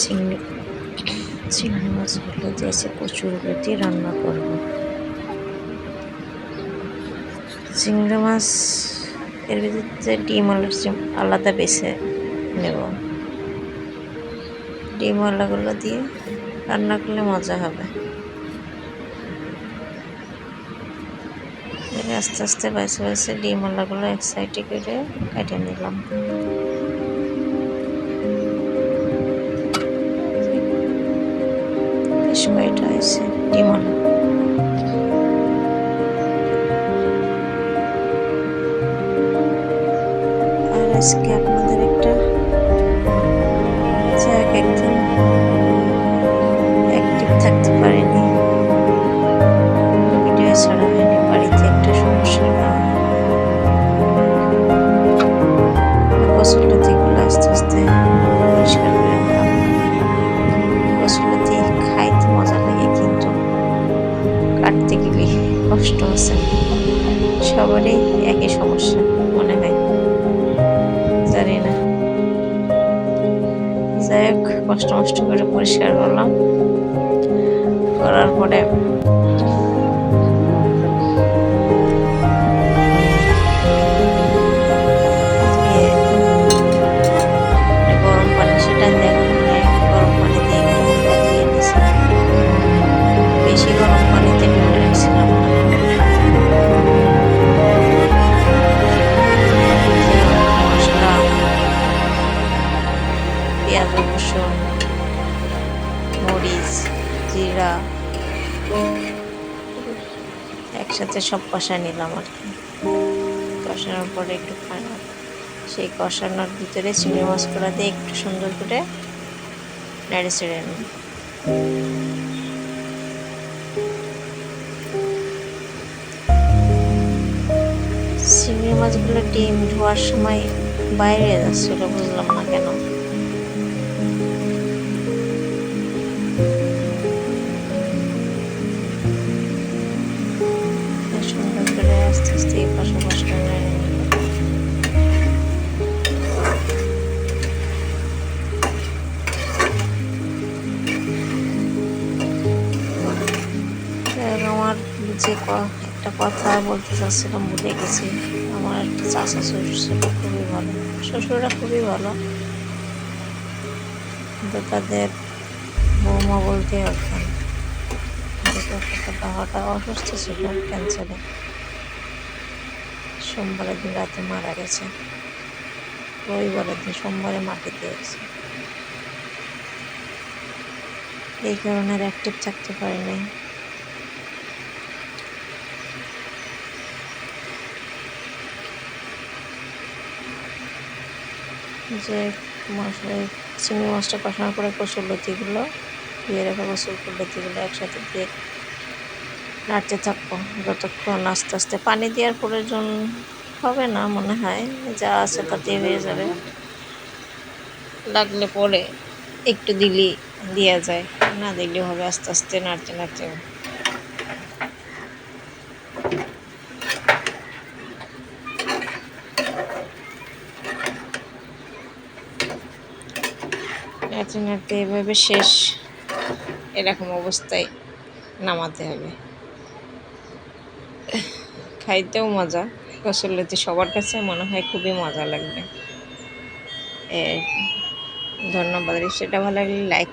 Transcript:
চিংড়ি। চিংড়ি মাছগুলো দিয়েছে প্রচুর গতি রান্না করব। চিংড়ি মাছ, এর ভিতরে ডিম আলাদা বেছে নেব। ডিম আলাগুলো দিয়ে রান্না করলে মজা হবে। আস্তে আস্তে বাইসে বাইসে ডিম আলাগুলো এক সাইডে করে কেটে নিলাম। কয়টা ডিমন। আজকে সবারই একই সমস্যা মনে হয়। জানি না। যাই হোক, কষ্ট মষ্ট করে পরিষ্কার করলাম। করার পরে জিরা। একসাথে সব কষা নিলাম আর কি। কষানোর পরে একটু খানা। সেই কষানোর ভিতরে চিংড়ি মাছগুলো দিয়ে একটু সুন্দর করে নেড়ে চেড়ে নিই। চিংড়ি মাছগুলো ডিম ধোয়ার সময় বাইরে যাচ্ছিল, বুঝলাম না কেন। আমার যে একটা কথা বলতে চাচ্ছিলাম, ভুলে গেছি। আমার একটা চাচা শ্বশুর ছিল, খুবই ভালো। শ্বশুররা খুবই ভালো। কিন্তু তাদের বৌমা বলতে হতেন হঠাৎ অসুস্থ ছিল ক্যান্সারে সোমবারের দিন রাতে মারা গেছে। রবিবারের দিন সোমবারে মাটি দিয়েছে। এই কারণে অ্যাক্টিভ থাকতে পারি যে মশলা চিংড়ি মাছটা কষানোর পরে কসুর লতিগুলো দিয়ে রাখা কসুর লতিগুলো একসাথে দিয়ে নাড়তে থাকব। যতক্ষণ আস্তে আস্তে পানি দেওয়ার প্রয়োজন হবে না মনে হয়, যা আছে তাতে হয়ে যাবে। লাগলে পরে একটু দিলি দেওয়া যায়, না দিলে হবে আস্তে আস্তে নাড়তে নাড়তে। নাড়তে নাড়তে এভাবে শেষ এরকম অবস্থায় নামাতে হবে। খাইতেও মজা। কসুরলতি সবার কাছে মনে হয় খুবই মজা লাগবে। ধন্যবাদ। সেটা ভালো লাগলে লাইক